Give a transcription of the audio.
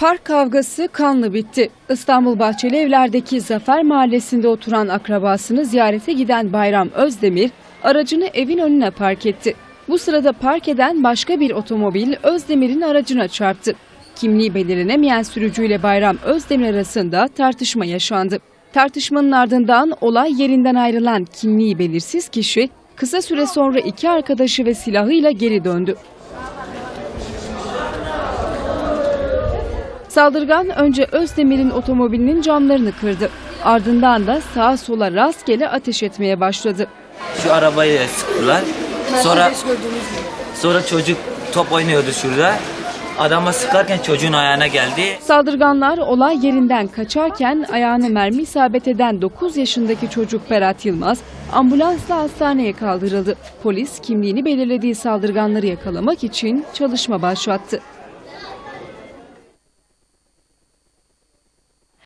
Park kavgası kanlı bitti. İstanbul Bahçeli Evler'deki Zafer Mahallesi'nde oturan akrabasını ziyarete giden Bayram Özdemir aracını evin önüne park etti. Bu sırada park eden başka bir otomobil Özdemir'in aracına çarptı. Kimliği belirlenemeyen sürücüyle Bayram Özdemir arasında tartışma yaşandı. Tartışmanın ardından olay yerinden ayrılan kimliği belirsiz kişi kısa süre sonra iki arkadaşı ve silahıyla geri döndü. Saldırgan önce Özdemir'in otomobilinin camlarını kırdı. Ardından da sağa sola rastgele ateş etmeye başladı. Şu arabayı sıktılar. Sonra sonra çocuk top oynuyordu şurada. Adama sıkarken çocuğun ayağına geldi. Saldırganlar olay yerinden kaçarken ayağına mermi isabet eden 9 yaşındaki çocuk Berat Yılmaz ambulansla hastaneye kaldırıldı. Polis kimliğini belirlediği saldırganları yakalamak için çalışma başlattı.